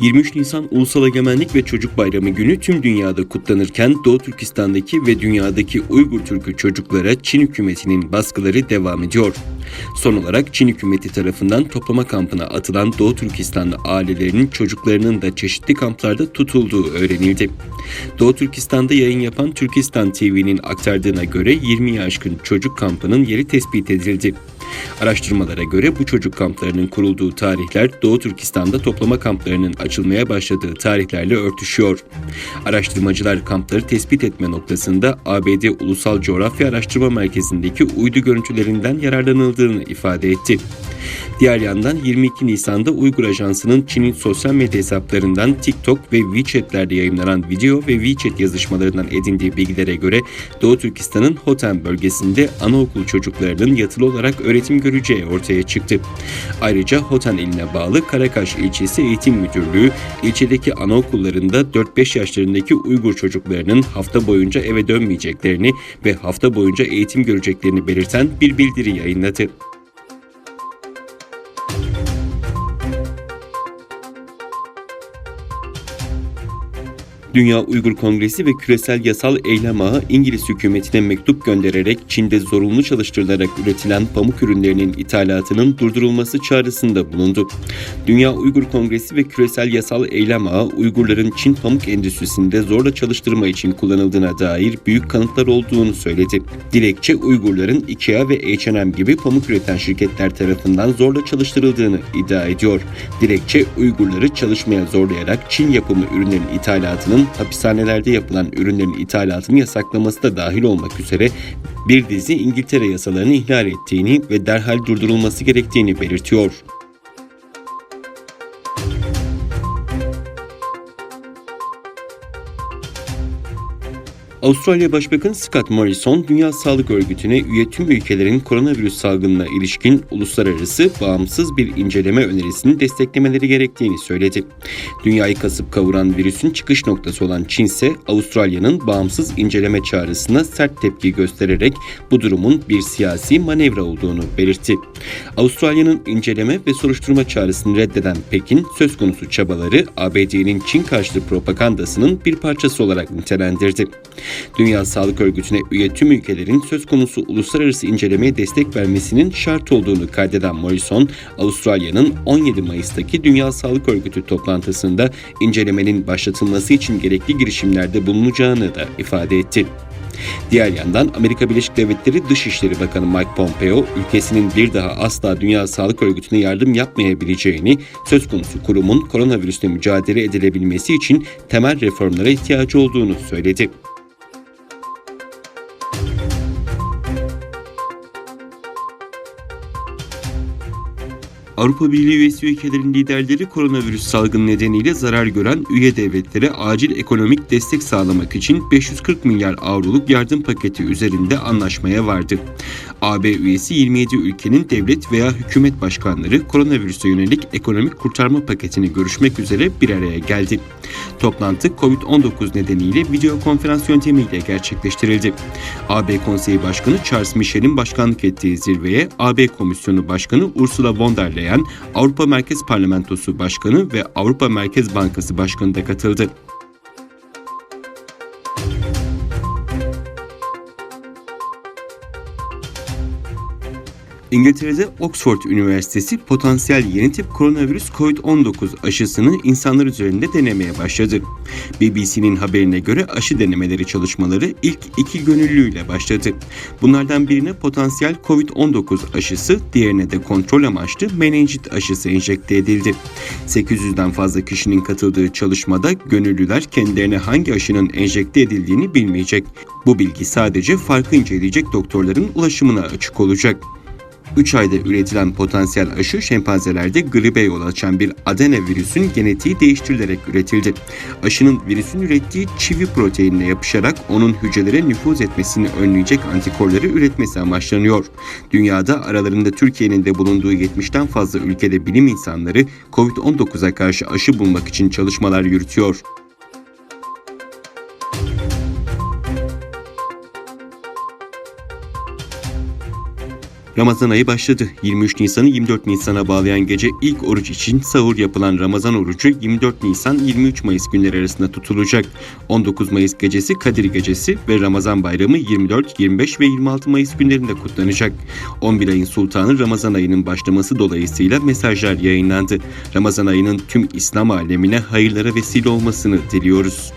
23 Nisan Ulusal Egemenlik ve Çocuk Bayramı günü tüm dünyada kutlanırken Doğu Türkistan'daki ve dünyadaki Uygur Türk'ü çocuklara Çin hükümetinin baskıları devam ediyor. Son olarak Çin hükümeti tarafından toplama kampına atılan Doğu Türkistanlı ailelerinin çocuklarının da çeşitli kamplarda tutulduğu öğrenildi. Doğu Türkistan'da yayın yapan Türkistan TV'nin aktardığına göre 20'yi aşkın çocuk kampının yeri tespit edildi. Araştırmalara göre bu çocuk kamplarının kurulduğu tarihler Doğu Türkistan'da toplama kamplarının açılmaya başladığı tarihlerle örtüşüyor. Araştırmacılar kampları tespit etme noktasında ABD Ulusal Coğrafya Araştırma Merkezi'ndeki uydu görüntülerinden yararlanıldığını ifade etti. Diğer yandan 22 Nisan'da Uygur Ajansı'nın Çin'in sosyal medya hesaplarından TikTok ve WeChat'lerde yayınlanan video ve WeChat yazışmalarından edindiği bilgilere göre Doğu Türkistan'ın Hoten bölgesinde anaokul çocuklarının yatılı olarak öğretim göreceği ortaya çıktı. Ayrıca Hoten iline bağlı Karakaş ilçesi Eğitim Müdürlüğü ilçedeki anaokullarında 4-5 yaşlarındaki Uygur çocuklarının hafta boyunca eve dönmeyeceklerini ve hafta boyunca eğitim göreceklerini belirten bir bildiri yayınladı. Dünya Uygur Kongresi ve Küresel Yasal Eylem Ağı İngiliz hükümetine mektup göndererek Çin'de zorunlu çalıştırılarak üretilen pamuk ürünlerinin ithalatının durdurulması çağrısında bulundu. Dünya Uygur Kongresi ve Küresel Yasal Eylem Ağı Uygurların Çin pamuk endüstrisinde zorla çalıştırma için kullanıldığına dair büyük kanıtlar olduğunu söyledi. Dilekçe Uygurların IKEA ve H&M gibi pamuk üreten şirketler tarafından zorla çalıştırıldığını iddia ediyor. Dilekçe Uygurları çalışmaya zorlayarak Çin yapımı ürünlerin ithalatının hapishanelerde yapılan ürünlerin ithalatını yasaklaması da dahil olmak üzere bir dizi İngiltere yasalarını ihlal ettiğini ve derhal durdurulması gerektiğini belirtiyor. Avustralya Başbakanı Scott Morrison, Dünya Sağlık Örgütü'ne üye tüm ülkelerin koronavirüs salgınına ilişkin uluslararası bağımsız bir inceleme önerisini desteklemeleri gerektiğini söyledi. Dünyayı kasıp kavuran virüsün çıkış noktası olan Çin ise Avustralya'nın bağımsız inceleme çağrısına sert tepki göstererek bu durumun bir siyasi manevra olduğunu belirtti. Avustralya'nın inceleme ve soruşturma çağrısını reddeden Pekin, söz konusu çabaları ABD'nin Çin karşıtı propagandasının bir parçası olarak nitelendirdi. Dünya Sağlık Örgütü'ne üye tüm ülkelerin söz konusu uluslararası incelemeye destek vermesinin şart olduğunu kaydeden Morrison, Avustralya'nın 17 Mayıs'taki Dünya Sağlık Örgütü toplantısında incelemenin başlatılması için gerekli girişimlerde bulunacağını da ifade etti. Diğer yandan Amerika Birleşik Devletleri Dışişleri Bakanı Mike Pompeo, ülkesinin bir daha asla Dünya Sağlık Örgütü'ne yardım yapmayabileceğini, söz konusu kurumun koronavirüsle mücadele edilebilmesi için temel reformlara ihtiyacı olduğunu söyledi. Avrupa Birliği üyesi ülkelerin liderleri koronavirüs salgını nedeniyle zarar gören üye devletlere acil ekonomik destek sağlamak için 540 milyar avroluk yardım paketi üzerinde anlaşmaya vardı. AB üyesi 27 ülkenin devlet veya hükümet başkanları koronavirüse yönelik ekonomik kurtarma paketini görüşmek üzere bir araya geldi. Toplantı COVID-19 nedeniyle video konferans yöntemiyle gerçekleştirildi. AB Konseyi Başkanı Charles Michel'in başkanlık ettiği zirveye AB Komisyonu Başkanı Ursula von der Leyen, Avrupa Merkez Parlamentosu Başkanı ve Avrupa Merkez Bankası Başkanı da katıldı. İngiltere'de Oxford Üniversitesi potansiyel yeni tip koronavirüs COVID-19 aşısını insanlar üzerinde denemeye başladı. BBC'nin haberine göre aşı denemeleri çalışmaları ilk iki gönüllüyle başladı. Bunlardan birine potansiyel COVID-19 aşısı, diğerine de kontrol amaçlı menenjit aşısı enjekte edildi. 800'den fazla kişinin katıldığı çalışmada gönüllüler kendilerine hangi aşının enjekte edildiğini bilmeyecek. Bu bilgi sadece farkı inceleyecek doktorların ulaşımına açık olacak. 3 ayda üretilen potansiyel aşı şempanzelerde gribe yol açan bir adenovirüsün genetiği değiştirilerek üretildi. Aşının virüsün ürettiği çivi proteinine yapışarak onun hücrelere nüfuz etmesini önleyecek antikorları üretmesi amaçlanıyor. Dünyada aralarında Türkiye'nin de bulunduğu 70'ten fazla ülkede bilim insanları COVID-19'a karşı aşı bulmak için çalışmalar yürütüyor. Ramazan ayı başladı. 23 Nisan'ı 24 Nisan'a bağlayan gece ilk oruç için sahur yapılan Ramazan orucu 24 Nisan 23 Mayıs günleri arasında tutulacak. 19 Mayıs gecesi Kadir Gecesi ve Ramazan Bayramı 24, 25 ve 26 Mayıs günlerinde kutlanacak. 11 ayın sultanı Ramazan ayının başlaması dolayısıyla mesajlar yayınlandı. Ramazan ayının tüm İslam alemine hayırlara vesile olmasını diliyoruz.